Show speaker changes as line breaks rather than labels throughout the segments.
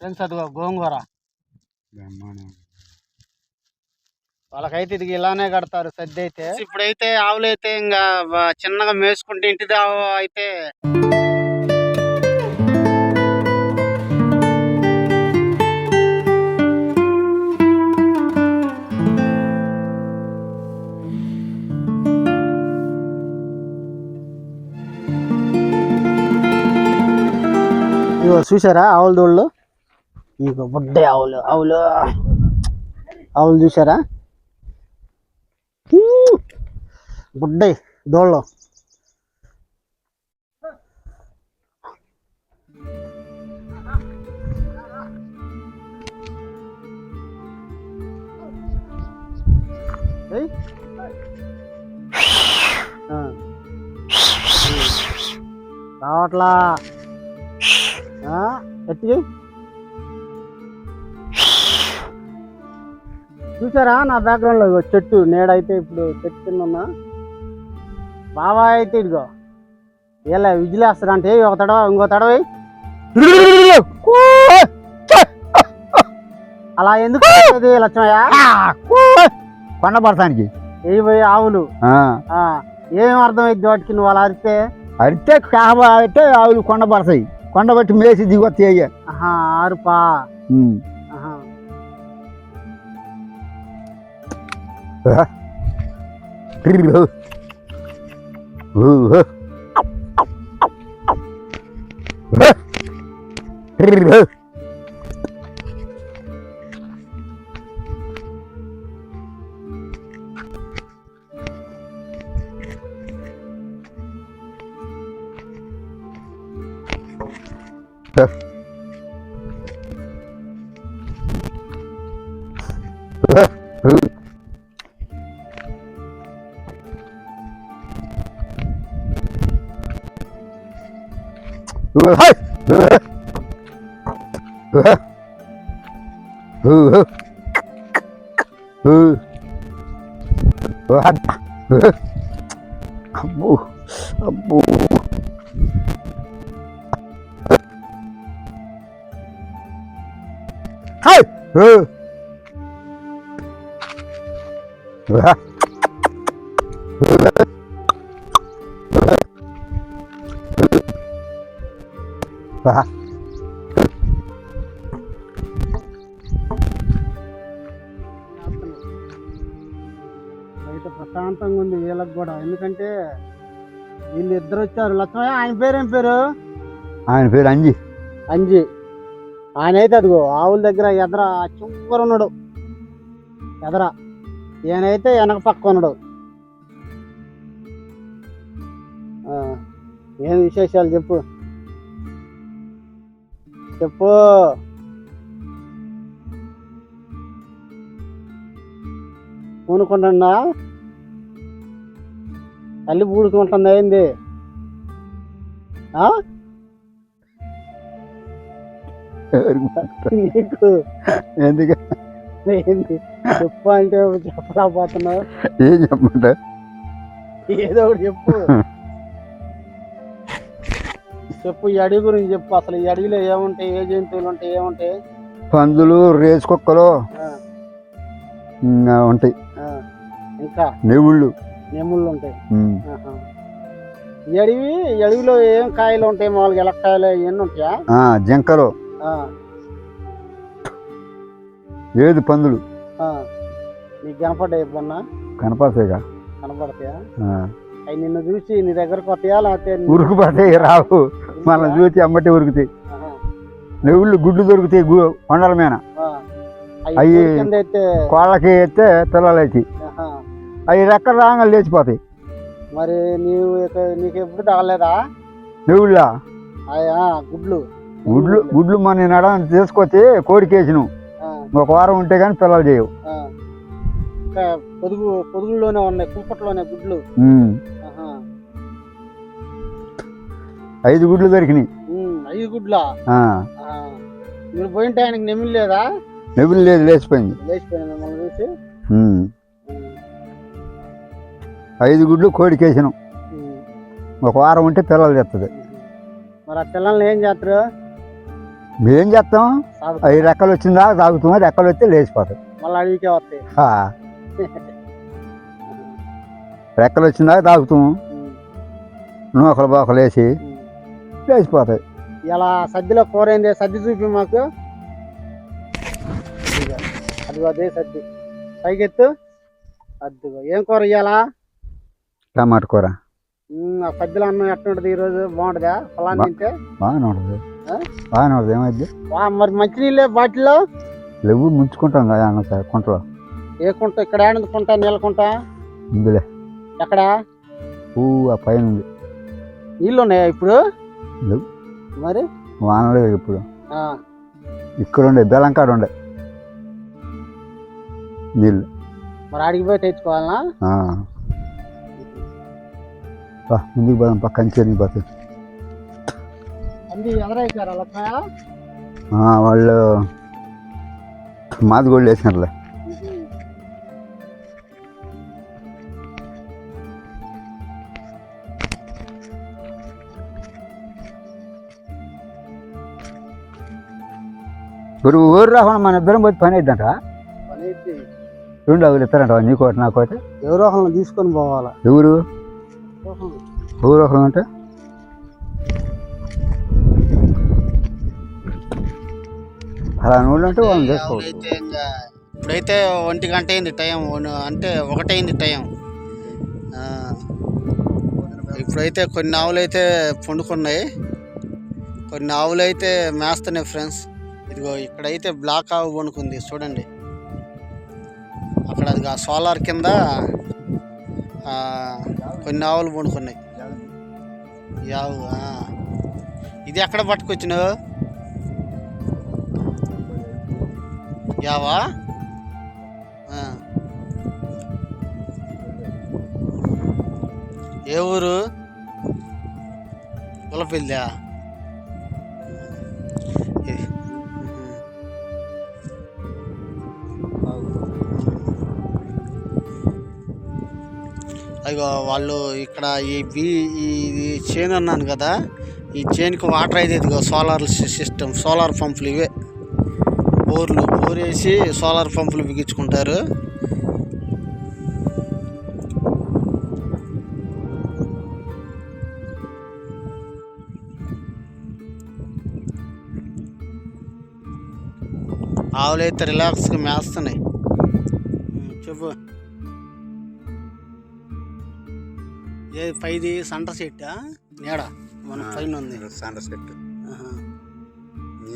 Friends అదిగో గోంగూర. వాళ్ళకైతే ఇది ఇలానే కడతారు సద్ది అయితే. ఇప్పుడైతే ఆవులు అయితే ఇంకా చిన్నగా మేసుకుంటే ఇంటి దావ అయితే ఇగో చూసారా ఆవుల దోళ్ళు ఇక బుడ్డే ఆవులు. ఆవులు. ఆవులు చూసారా బుడ్డే దోళ్ళు. ఆ. రావట్లా. ఎత్తి చూసారా నా బ్యాక్గ్రౌండ్లో ఇగో చెట్టు నేడైతే ఇప్పుడు చెట్టు కింద ఉన్నా. బాబా అయితే ఇదిగో ఇలా విజిలేస్తాడు అంటే ఒక తడవ ఇంకో తడవ. అలా ఎందుకు లక్ష్మయ్య?
కొండ పడతానికి
ఏ పోయి ఆవులు. ఏం అర్థమైంది వాటికి నువ్వు అలా అరిస్తే?
అరితే కాబ అయితే ఆవులు కొండ పడతాయి కొండ బట్టి మేసి దిగొత్తాయి
ఆరుపా. ఆహా
హాయ్
బయట ప్రశాంతంగా ఉంది వీళ్ళకి కూడా. ఎందుకంటే వీళ్ళు ఇద్దరు వచ్చారు. లక్ష్మయ్య ఆయన పేరు ఏం పేరు?
ఆయన పేరు అంజి.
అంజి. ఆయన అయితే అదిగో ఆవుల దగ్గర ఎదర చుక్కరు ఉన్నాడు. ఎదర. ఈయనైతే వెనక పక్క ఉన్నాడు. ఏం విశేషాలు చెప్పు. చెప్పు. పూనుకుంటున్నా తల్లి పూడుకుంటుంది ఏంది? ఆ? నీకు
ఎందుకు?
ఏంది? చెప్పు అంటే చెప్పలేకపోతున్నావు.
ఏం చెప్పమంటే?
ఏదో ఒకటి చెప్పు. చెప్పు ఈ అడవి గురించి చెప్పు. అసలు ఈ అడవిలో ఏముంటాయి? ఏ జంతువులు ఉంటాయి? ఏముంటాయి?
పందులు రేసు కుక్కలు ఉంటాయి.
ఇంకా?
నెవుళ్ళు.
నెమ్ముళ్ళు ఉంటాయి. ఈ అడవి ఈ అడవిలో ఏం కాయలు ఉంటాయి? మామూలుగా ఎలక్కాయలు ఇవన్నీ ఉంటాయా?
జింకలు. ఏది పందులు.
నీకు ఎప్పుడన్నా?
కనపడతాయిగా.
కనపడతాయా. అవి నిన్ను చూసి నీ దగ్గరకు వస్తాయా లేకపోతే నీ-
ఉరుకు పడతాయి రావు మన చూసి అమ్మటి ఉరుకుతాయి. నెవుళ్ళు గుడ్లు దొరుకుతాయి గు- కొండల మీద.
అవి అయితే
కోళ్ళకి ఎత్తే పిల్లలు అయితే. అవి రెక్కలు రాగా లేచిపోతాయి.
మరి నీవు ఇక- నీకు ఎప్పుడు తగలేదా
నెవుళ్ళ?
గుడ్లు.
గుడ్లు గుడ్లు మన నడ తీసుకొచ్చి కోడికేసిను.
ఆ,
ఒక వారం ఉంటే కానీ పిల్లలు చేయవు.
పొదుగు పొదుగుల్లోనే ఉన్నాయి కుంపట్లోనే గుడ్లు.
ఐదు గుడ్లు దొరికినాయి.
ఐదు గుడ్లా. మీరు పోయిన టైంకి నెమ్మిలి లేదా?
నెవులు లేదు లేచిపోయింది.
లేచిపోయింది మిమ్మల్ని చూసి?
ఐదు గుడ్లు కోడికేసినాం.
ఉమ్.
ఒక వారం ఉంటే పిల్లలు తెస్తుంది
మరి ఆ పిల్లల్ని ఏం చేస్తారు?
మేం చేస్తాం. అవి రెక్కలు వచ్చిందా తాగుతాం రెక్కలు వస్తే లేచిపోతాయి.
మళ్ళీ అడిగికే వస్తాయి.
రెక్కలు వచ్చిందా తాగుతాం
ఉమ్,
నూకలు బోకలు వేసి. లేచిపోతాయి.
ఇలా సద్దిలో కూర ఏంది? సద్ది చూపి మాకు. అదిగో అదే సద్ది. పైకెత్తు. అదిగో ఏం కూర ఇయ్యాలా?
టమాటా కూర.
సద్దిలో అన్నం ఎట్లుంటది ఈ రోజు బాగుంటుందా? పొలాన్ని తింటే?
బాగానే ఉంటుంది? బాగానే ఉంటుంది ఏమైంది?
మరి మంచినీళ్ళే బాటిల్లో?
లేవు ముంచుకుంటాం కదా అన్న సార్ కుంటలో.
ఏ కుంట? ఇక్కడ ఏడుకుంటా నీళ్ళకుంటా
ఇందులే
ఎక్కడ?
ఊ ఆ పైన ఉంది.
నీళ్ళు ఉన్నాయా ఇప్పుడు?
లేవు.
మరి?
వానలే ఇప్పుడు. ఇక్కడ ఉండే బెల్లంకాడ ఉండే. నీళ్ళు.
మరి ఆడికి పోయి తెచ్చుకోవాలనా.
పా, ముందుకు పోదాం పక్క కంచెని పోతుంది వాళ్ళు మాది కూడా వేసినారులే గురు ఊరు రాకుండా మన ఇద్దరం పోతే పని అయిద్దంట? రెండు అగులు ఇస్తారంట నీకు ఒకటి నాకు ఒకటి?
ఎవరో ఒకళ్ళని తీసుకొని పోవాలా?
ఎవరు? ఊరు ఒకరు అంటే? అలా నూళ్ళు అంటే వాళ్ళని చేసుకోవచ్చు.
ఇప్పుడైతే ఒంటి గంట అయింది టైం అంటే ఒకటైంది టైం. ఆ, ఇప్పుడైతే కొన్ని ఆవులు అయితే పండుకున్నాయి. కొన్ని ఆవులు అయితే మేస్తున్నాయి ఫ్రెండ్స్. ఇదిగో ఇక్కడైతే బ్లాక్ ఆవు పండుకుంది చూడండి. అక్కడ అది సోలార్ కింద ఆ, కొన్ని ఆవులు పండుకున్నాయి. ఆ. ఇది ఎక్కడ పట్టుకొచ్చినావు? యావా? ఏ ఊరు? కులపిల్లా. అయ్యో వాళ్ళు ఇక్కడ ఈ బీ ఈ ఈ చేను అన్నాను కదా ఈ చేనుకి వాటర్ అయితే ఇదిగో సోలార్ సిస్టమ్ సోలార్ పంపులు ఇవే. బోర్లు బోర్ వేసి సోలార్ పంపులు బిగించుకుంటారు. ఆవులు అయితే రిలాక్స్గా మేస్తున్నాయి. చెప్పు. ఏ పైది సంటర్ సెట్టా? నీడ? మన పైన ఉంది.
Sunset.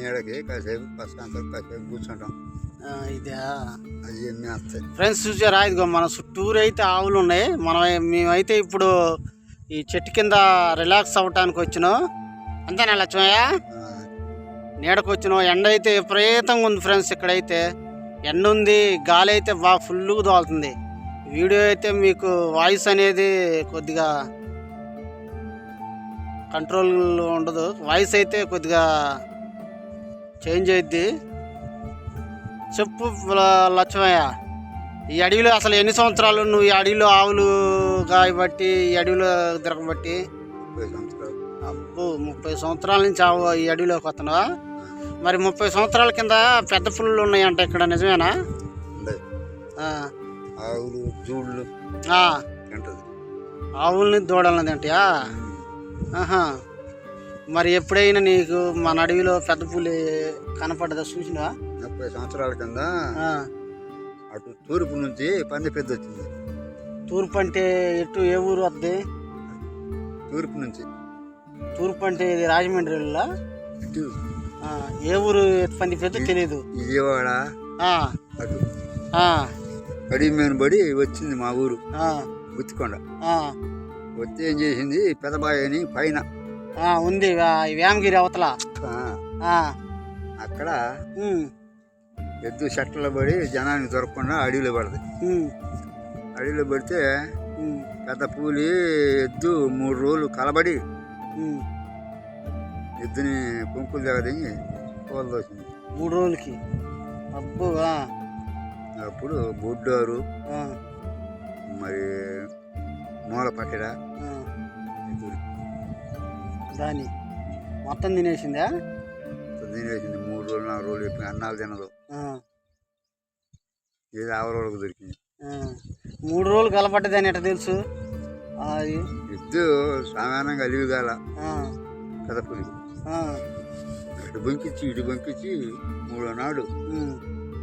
నీడకి కాసేపు ప్రశాంతం కాసేపు కూర్చుంటాం.
ఇదా?
వస్తాయి?
ఫ్రెండ్స్ చూసారా? ఇదిగో మన చుట్టూరు అయితే ఆవులు ఉన్నాయి. మనం మేమైతే ఇప్పుడు ఈ చెట్టు కింద రిలాక్స్ అవ్వటానికి వచ్చినాం. అంతేనా లక్ష్మయ్య? నీడకు వచ్చినాం. ఎండ అయితే విపరీతంగా ఉంది ఫ్రెండ్స్ ఇక్కడైతే. ఎండ ఉంది గాలి అయితే బాగా ఫుల్గా తోలుతుంది. వీడియో అయితే మీకు వాయిస్ అనేది కొద్దిగా కంట్రోల్ ఉండదు. వాయిస్ అయితే కొద్దిగా చేంజ్ అయిద్ది. చెప్పు లక్ష్మయ్య. ఈ అడవిలో అసలు ఎన్ని సంవత్సరాలు నువ్వు ఈ అడవిలో ఆవులు గాయబట్టి ఈ అడవిలో
సంవత్సరాలు.
అబ్బో ముప్పై సంవత్సరాల నుంచి ఆవు ఈ అడవిలోకి వస్తున్నావా? మరి ముప్పై సంవత్సరాల కింద పెద్ద పుల్లు ఉన్నాయంట ఇక్కడ నిజమేనా?
ఆవులు జూళ్ళు
ఆవుల్ని దూడలని తింటాయా? ఆహా. మరి ఎప్పుడైనా నీకు మన అడవిలో పెద్ద పులి కనపడ్డదా చూసినావా?
ముప్పై సంవత్సరాల కింద అటు తూర్పు నుంచి పంది పెద్ద వచ్చింది.
తూర్పు అంటే ఎటు ఏ ఊరు వద్ది?
తూర్పు నుంచి.
తూర్పు అంటే ఇది రాజమండ్రి
ఇటు.
ఏ ఊరు పంది పెద్ద తెలియదు
విజయవాడ. అటు. అడవి మీద పడి వచ్చింది మా ఊరు.
ఆ,
వచ్చి ఏం చేసింది? పెదబాయి అని పైన
ఉంది. వేమగిరి అవతల.
అక్కడ ఎద్దు చెట్లలో పడి జనానికి దొరకకుండా అడవిలో పడదు. అడవిలో పడితే పెద్ద పూలి ఎద్దు మూడు రోజులు కలబడి. ఎద్దుని కుంకులు దగ్గర పూల దోసింది.
మూడు రోజులకి. అబ్బో
అప్పుడు బొడ్డారు మరి మూల పట్టెడ.
దాని మొత్తం తినేసిందా?
తినేసింది. మూడు రోజులు నాలుగు రోజులు చెప్పిన అన్నాలు తినదు. ఏది ఆవరోళ్ళకి దొరికింది.
మూడు రోజులు కలపడ్డదని ఎట్ట తెలుసు? అది
ఎద్దు సామాన్యంగా అలివిగాల.
ఆ,
ఇటు బంకిచ్చి ఇటు బంకిచ్చి మూడో నాడు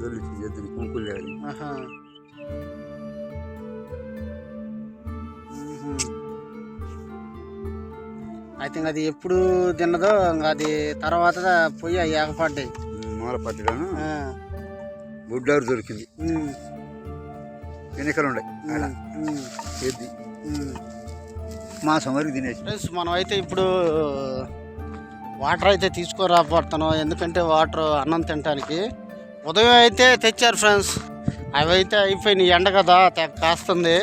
దొరికి ఎద్దుని కుంకులేరు
ఐ థింక్ అది ఎప్పుడు తిన్నదో ఇంకా అది తర్వాత పోయి అవి ఏకపడ్డాయి.
బుడ్డారు దొరికింది. ఎన్నికలు ఉన్నాయి
ఉమ్.
మాసం వరకు తినేసి.
ఫ్రెండ్స్ మనం అయితే ఇప్పుడు వాటర్ అయితే తీసుకురాబడుతున్నాం. ఎందుకంటే వాటర్ అన్నం తినడానికి ఉదయం అయితే తెచ్చారు ఫ్రెండ్స్. అవి అయితే అయిపోయినాయి. ఎండ కదా కాస్తుంది.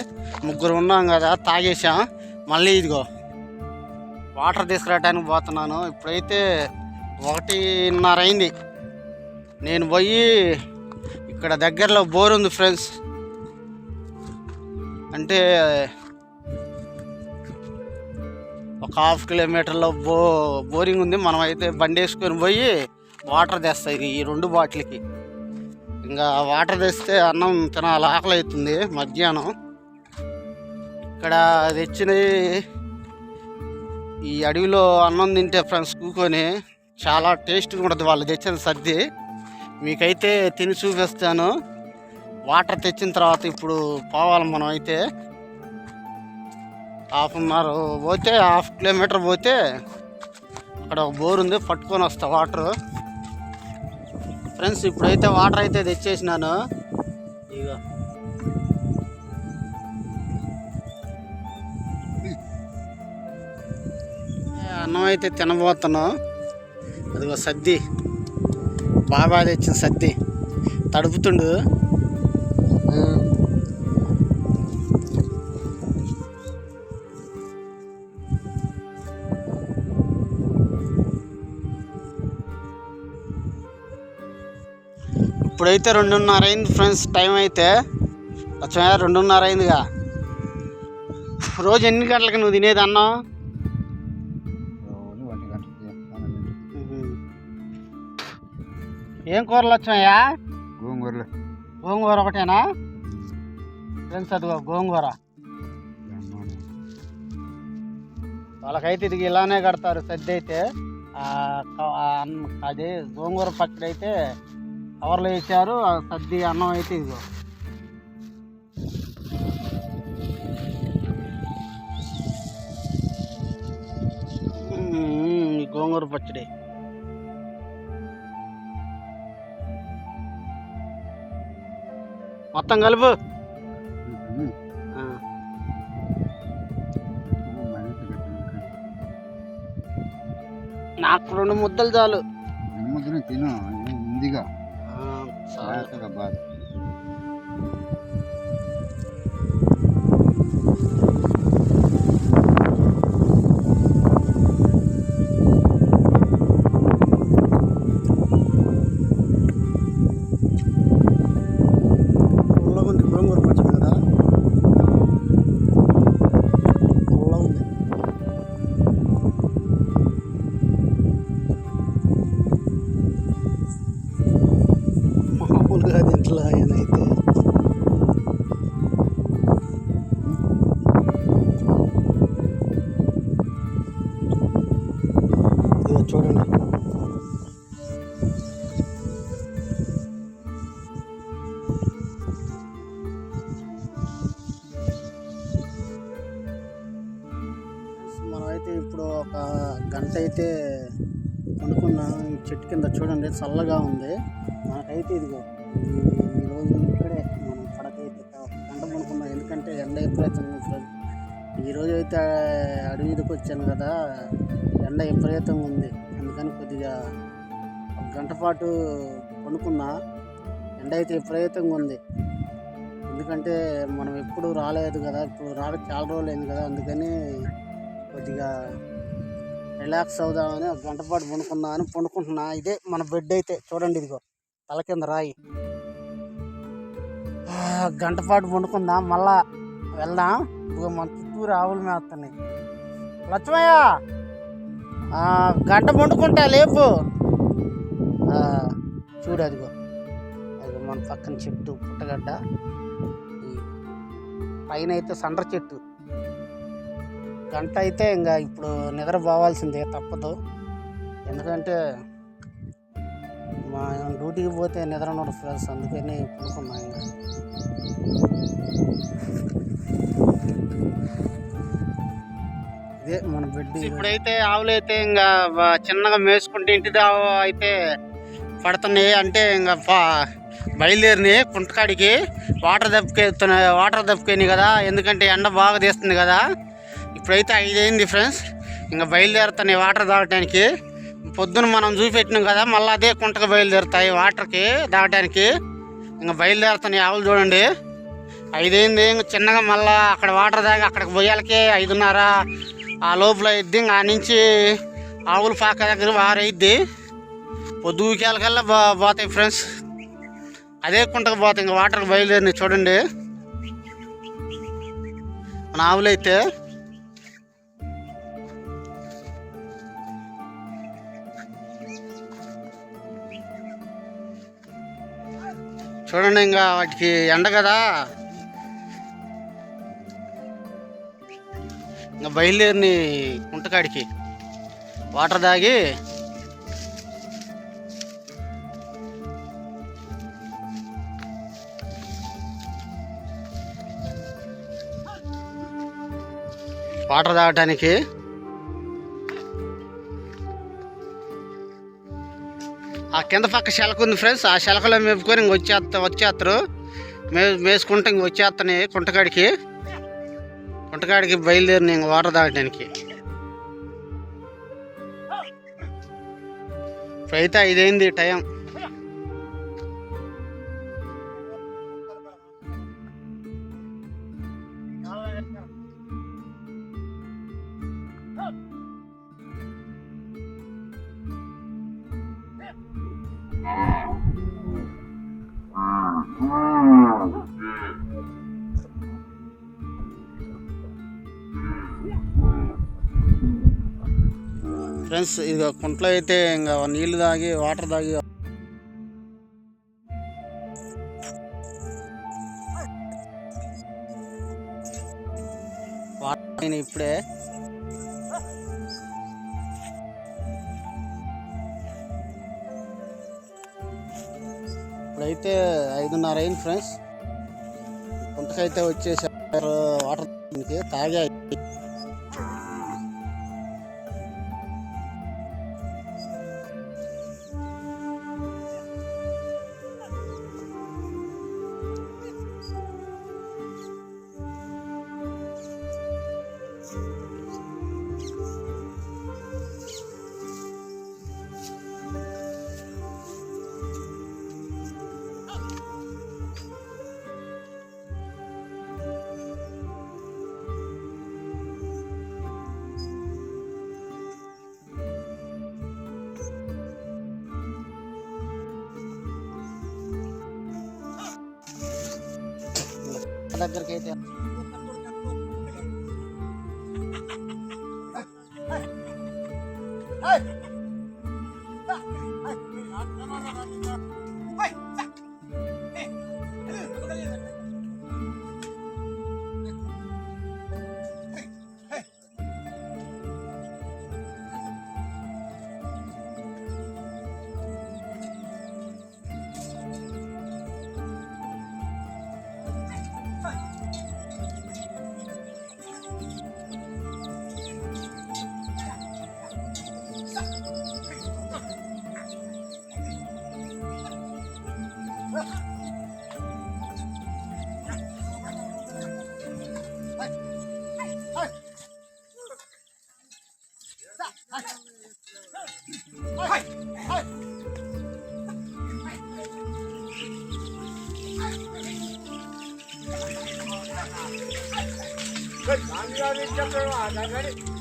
ముగ్గురు ఉన్నాం కదా తాగేసాం మళ్ళీ ఇదిగో వాటర్ తీసుకురావడానికి పోతున్నాను. ఇప్పుడైతే ఒకటిన్నర అయింది నేను పోయి ఇక్కడ దగ్గరలో బోర్ ఉంది ఫ్రెండ్స్. అంటే ఒక హాఫ్ కిలోమీటర్లో బో బోరింగ్ ఉంది. మనం అయితే బండి వేసుకొని పోయి వాటర్ తెస్తాయి ఈ రెండు బాటిల్కి. ఇంకా వాటర్ తెస్తే అన్నం తినాలి ఆకలి అవుతుంది మధ్యాహ్నం. ఇక్కడ తెచ్చినవి ఈ అడవిలో అన్నం తింటే ఫ్రెండ్స్ కూకొని చాలా టేస్ట్గా ఉంటుంది వాళ్ళు తెచ్చిన సర్ది మీకైతే తిని చూపిస్తాను. వాటర్ తెచ్చిన తర్వాత ఇప్పుడు పోవాలి మనం అయితే. హాఫ్ అన్ అవర్ పోతే హాఫ్ కిలోమీటర్ పోతే అక్కడ ఒక బోర్ ఉంది పట్టుకొని వస్తా వాటర్. ఫ్రెండ్స్ ఇప్పుడైతే వాటర్ అయితే తెచ్చేసినాను. ఇగో. అన్నం అయితే తినబోతున్నాం. అదిగో సద్ది. బాబా తెచ్చిన సద్ది. తడుపుతుండు. ఇప్పుడైతే రెండున్నర అయింది ఫ్రెండ్స్ టైం అయితే. వచ్చా రెండున్నర అయిందిగా. రోజు ఎన్ని గంటలకి నువ్వు తినేది అన్నం ఏం కూరలు వచ్చాయా?
గోంగూరలు.
గోంగూర ఒకటేనా? ఫ్రెండ్స్ అదిగో గోంగూర. వాళ్ళకైతే ఇది ఇలానే కడతారు సద్ది అయితే అది గోంగూర పచ్చడి అయితే కవర్లో వేసారు ఆ సద్ది అన్నం అయితే ఇదిగో. గోంగూర పచ్చడి. మొత్తం కలుపు. నాకు రెండు ముద్దలు చాలు.
నిమ్మదిని తిను లేతగా బాధ.
ఇప్పుడు ఒక గంట అయితే కొనుక్కున్నాం ఈ చెట్టు కింద చూడండి చల్లగా ఉంది. మనకైతే ఇదిగో ఈ- రోజు ఇక్కడే మనం ఇక్కడికైతే ఒక గంట కొనుక్కున్నాం ఎందుకంటే ఎండ విపరీతంగా ఉంటుంది ఈరోజు అయితే అడవి మీదకి వచ్చాను కదా ఎండ విపరీతంగా ఉంది. అందుకని కొద్దిగా ఒక గంట పాటు కొనుక్కున్నా ఎండ అయితే విపరీతంగా ఉంది. ఎందుకంటే మనం ఎప్పుడు రాలేదు కదా ఇప్పుడు రావడం చాలా రోజులు అయింది కదా అందుకని కొద్దిగా రిలాక్స్ అవుదామని ఒక గంట పాటు పండుకుందాం పండుకుంటున్నా. ఇదే మన బెడ్ అయితే. చూడండి ఇదిగో. తల కింద రాయి. ఆ, గంట పాటు పండుకుందాం. మళ్ళా వెళ్దాం. ఇదిగో మన చుట్టూరు ఆవులు మేస్తున్నాయి. లక్ష్మయ్య! గంట పండుకుంటా లేపు. చూడు అదిగో. అది మన పక్కన చెట్టు పుట్టగడ్డ. పైన అయితే సండ్ర చెట్టు. గంట అయితే ఇంకా ఇప్పుడు నిద్ర పోవాల్సిందే తప్పదు. ఎందుకంటే మా డ్యూటీకి పోతే నిద్ర ఉండదు ఫ్రెండ్స్ అందుకని పడుకున్నా ఇంకా. ఇదే మన బెడ్ ఇప్పుడైతే ఆవులు అయితే ఇంకా చిన్నగా మేసుకుంటే ఇంటి దావ అయితే పడుతున్నాయి. అంటే ఇంకా బయలుదేరినాయి కుంటకాడికి. వాటర్ దెబ్బకి వాటర్ దప్పుకొని కదా? ఎందుకంటే ఎండ బాగా తీస్తుంది కదా. ఇప్పుడైతే ఐదైంది ఫ్రెండ్స్. ఇంకా బయలుదేరుతున్నాయి వాటర్ తాగటానికి పొద్దున మనం చూపెట్టినాం కదా మళ్ళీ అదే కుంటకు బయలుదేరుతాయి వాటర్కి తాగటానికి ఇంకా బయలుదేరుతున్నాయి ఆవులు చూడండి. ఐదైంది ఇంకా చిన్నగా మళ్ళీ అక్కడ వాటర్ తాగి అక్కడికి పోయాలకే ఐదున్నర. ఆ లోపల ఇద్ది ఇంకా ఆ నుంచి ఆవుల పాక దగ్గర వారైద్ది పొద్దుకేలకల్లా బా పోతాయి ఫ్రెండ్స్. అదే కుంటకు పోతాయి ఇంకా వాటర్కి బయలుదేరినాయి చూడండి. మన ఆవులైతే చూడండి ఇంకా వాటికి ఎండ కదా. ఇంకా బయలుదేరిని కుంటకాడికి. వాటర్ తాగి. వాటర్ తాగటానికి ఆ కింద పక్క శలక ఉంది ఫ్రెండ్స్. ఆ శలకలో మేపుకొని ఇంక వచ్చేస్తా వచ్చేస్తారు మే మేసుకుంటే ఇంక వచ్చేస్తాయి కుంటకాడికి. కుంటకాడికి బయలుదేరిన ఇంక వాటర్ తాగడానికి ఇప్పుడైతే ఇదేంది టైం. ఫ్రెండ్స్ ఇది కుంట్లో అయితే ఇంకా నీళ్ళు తాగి వాటర్ తాగి. వాటర్ ఇప్పుడే ఇప్పుడైతే ఐదున్నర అయింది ఫ్రెండ్స్. కుంటకైతే వచ్చేసారు వాటర్ తాగా దగ్గరికి అయితే Jump around, I'm ready.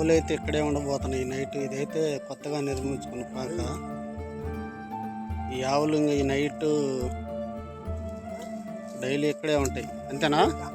ఆవులు అయితే ఇక్కడే ఉండబోతున్నాయి. నైట్ ఇదైతే కొత్తగా నిర్మించుకున్న పాక. ఈ ఆవులు ఈ నైట్ డైలీ ఇక్కడే ఉంటాయి. అంతేనా?